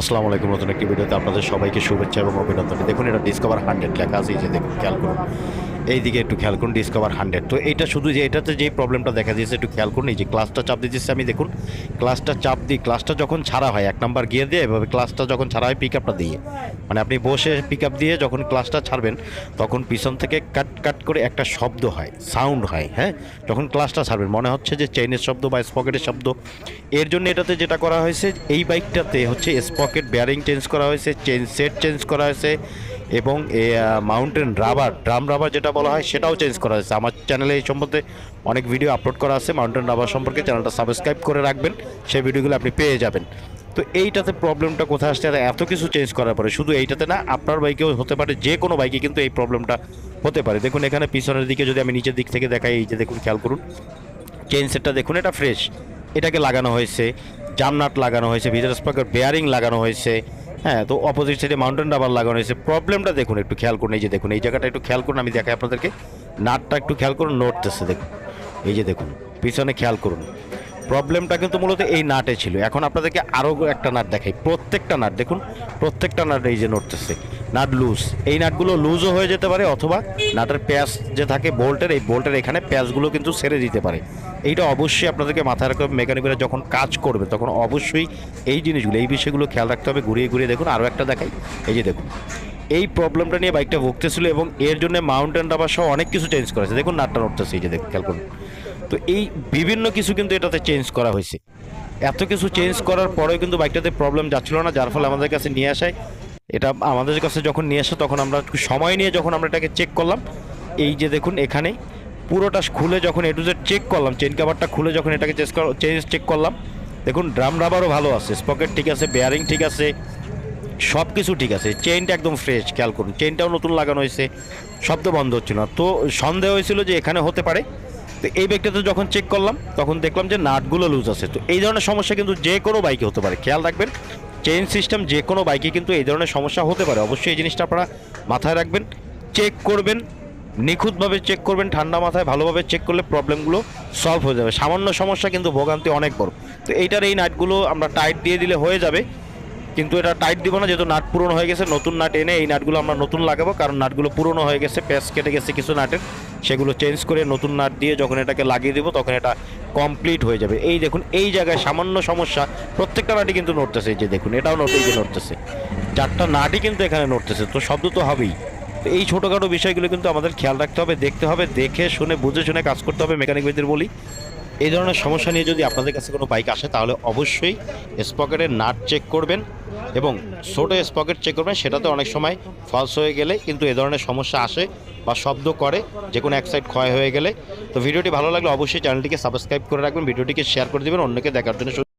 আসসালামু আলাইকুম, নতুন একটি ভিডিওতে আপনাদের সবাইকে শুভেচ্ছা এবং অভিনন্দন। দেখুন, এটা ডিসকভার হান্ড্রেড লেখা আছে, এই যে দেখুন, খেয়াল করুন। এইদিকে একটু খেয়াল করুন ডিসকভার হান্ড্রেড তো এইটা শুধু যে এটাতে যে প্রবলেমটা দেখা দিয়েছে, একটু খেয়াল করুন, এই যে ক্লাসটা চাপ দিয়েছে, আমি দেখুন ক্লাসটা চাপ দিই ক্লাসটা যখন ছাড়া হয়, এক নাম্বার গিয়ে দিয়ে, এভাবে ক্লাসটা যখন ছাড়া হয় পিক আপটা দিয়ে। মানে আপনি বসে পিক আপ দিয়ে যখন ক্লাসটা ছাড়বেন, তখন পিছন থেকে কাট কাট করে একটা শব্দ হয় সাউন্ড হয় হ্যাঁ? যখন ক্লাসটা ছাড়বেন, মনে হচ্ছে যে চেইনের শব্দ বা স্পকেটের শব্দ। এর জন্য এটাতে যেটা করা হয়েছে, এই বাইকটাতে হচ্ছে স্পকেট বেয়ারিং চেঞ্জ করা হয়েছে, চেন সেট চেঞ্জ করা হয়েছে এবং মাউন্টেন রাবার, ড্রাম রাবার যেটা বলা হয় সেটাও চেঞ্জ করা হয়েছে। আমার চ্যানেলে এই সম্বন্ধে অনেক ভিডিও আপলোড করা আছে, মাউন্টেন রাবার সম্পর্কে চ্যানেলটা সাবস্ক্রাইব করে রাখবেন, সেই ভিডিওগুলো আপনি পেয়ে যাবেন। তো এইটাতে প্রবলেমটা কোথায় আসছে আর এত কিছু চেঞ্জ করার পরে, শুধু এইটাতে না, আপনার বাইকেও হতে পারে, যে কোনো বাইকে কিন্তু এই প্রবলেমটা হতে পারে। দেখুন, এখানে পিছনের দিকে যদি আমি নিচের দিক থেকে দেখাই, এই যে দেখুন, খেয়াল করুন চেইন সেটটা দেখুন, এটা ফ্রেশ, এটাকে লাগানো হয়েছে। জামনাট লাগানো হয়েছে, ভিতরে স্পার্কের বেয়ারিং লাগানো হয়েছে হ্যাঁ তো অপোজিট সাইডে মাউন্টেন রাবার লাগানো হয়েছে। প্রবলেমটা দেখুন একটু খেয়াল করুন, এই যে দেখুন, এই জায়গাটা একটু খেয়াল করুন, আমি দেখাই আপনাদেরকে। নাটটা একটু খেয়াল করুন, নড়তেছে, দেখুন। এই যে দেখুন, পিছনে খেয়াল করুন। প্রবলেমটা কিন্তু মূলত এই নাটে ছিল। এখন আপনাদেরকে আরও একটা নাট দেখাই। প্রত্যেকটা নাট, দেখুন, প্রত্যেকটা নাট এই যে নড়তেছে। নাট লুজ এই নাটগুলো লুজও হয়ে যেতে পারে, অথবা নাটের প্যাচ যে থাকে বোল্টের এই বোল্টের এখানে প্যাচগুলো কিন্তু ছেড়ে দিতে পারে। এইটা অবশ্যই আপনাদেরকে মাথায় রাখতে হবে। মেকানিকরা যখন কাজ করবে, তখন অবশ্যই এই জিনিসগুলো, এই বিষয়গুলো খেয়াল রাখতে হবে। ঘুরিয়ে ঘুরিয়ে দেখুন আরও একটা দেখাই। এই যে দেখুন, এই প্রবলেমটা নিয়ে বাইকটা ভুগতেছিল এবং এর জন্য মাউন্টেন রাবার সহ অনেক কিছু চেঞ্জ করেছে। দেখুন, নাটটা নড়তেছে, এই যে দেখুন, খেয়াল করুন। তো এই বিভিন্ন কিছু কিন্তু এটাতে চেঞ্জ করা হয়েছে। এত কিছু চেঞ্জ করার পরেও কিন্তু বাইকটাতে প্রবলেম যাচ্ছিল না, যার ফলে আমাদের কাছে নিয়ে আসায়। এটা আমাদের কাছে যখন নিয়ে আসে, তখন আমরা সময় নিয়ে যখন আমরা এটাকে চেক করলাম, এই যে দেখুন এখানে পুরোটা খুলে যখন এ টু জেড চেক করলাম চেন কাভারটা খুলে যখন এটাকে চেক চেঞ্জ চেক করলাম, দেখুন ড্রাম রাবারও ভালো আছে স্পকেট ঠিক আছে বেয়ারিং ঠিক আছে সব কিছু ঠিক আছে চেনটা একদম ফ্রেশ খেয়াল করুন চেইনটাও নতুন লাগানো হয়েছে, শব্দ বন্ধ হচ্ছিল না। তো সন্দেহ হয়েছিল যে এখানে হতে পারে তো এই ব্যাগটাতে যখন চেক করলাম, তখন দেখলাম যে নাটগুলো লুজ আছে। তো এই ধরনের সমস্যা কিন্তু যে কোনো বাইকে হতে পারে। খেয়াল রাখবেন চেইন সিস্টেম যে কোনো বাইকে কিন্তু এই ধরনের সমস্যা হতে পারে। অবশ্যই এই জিনিসটা আপনারা মাথায় রাখবেন। চেক করবেন, নিখুঁতভাবে চেক করবেন, ঠান্ডা মাথায় ভালোভাবে চেক করলে প্রবলেমগুলো সলভ হয়ে যাবে। সামান্য সমস্যা কিন্তু ভোগান্তি অনেক বড়। তো এইটার এই নাটগুলো আমরা টাইট দিয়ে দিলে হয়ে যাবে। কিন্তু এটা টাইট দিব না, যেহেতু নাট পুরনো হয়ে গেছে, নতুন নাট এনে এই নাটগুলো আমরা নতুন লাগাবো, কারণ নাটগুলো পুরনো হয়ে গেছে, প্যাচ কেটে গেছে কিছু নাটের। সেগুলো চেঞ্জ করে নতুন নাট দিয়ে যখন এটাকে লাগিয়ে দেবো, তখন এটা কমপ্লিট হয়ে যাবে। এই দেখুন, এই জায়গায় সামান্য সমস্যা, প্রত্যেকটা নাটই কিন্তু নড়তেছে যে দেখুন, এটাও নড়তে যে নড়তেছে। চারটা নাটই কিন্তু এখানে নড়তেছে, তো শব্দ তো হবেই। তো এই ছোটোখাটো বিষয়গুলো কিন্তু আমাদের খেয়াল রাখতে হবে, দেখতে হবে, দেখে শুনে, বুঝে শুনে কাজ করতে হবে মেকানিক ভাইদের বলি। এই ধরনের সমস্যা নিয়ে যদি আপনাদের কাছে কোনো বাইক আসে, তাহলে অবশ্যই স্পকেটের নাট চেক করবেন। এবং ছোটো স্পকেট চেক করবেন, সেটাতে অনেক সময় ফলস হয়ে গেলে কিন্তু এ ধরনের সমস্যা আসে বা শব্দ করে যে কোনো এক সাইড ক্ষয় হয়ে গেলে। তো ভিডিওটি ভালো লাগলে অবশ্যই চ্যানেলটিকে সাবস্ক্রাইব করে রাখবেন, ভিডিওটিকে শেয়ার করে দেবেন, অন্যকে দেখার জন্য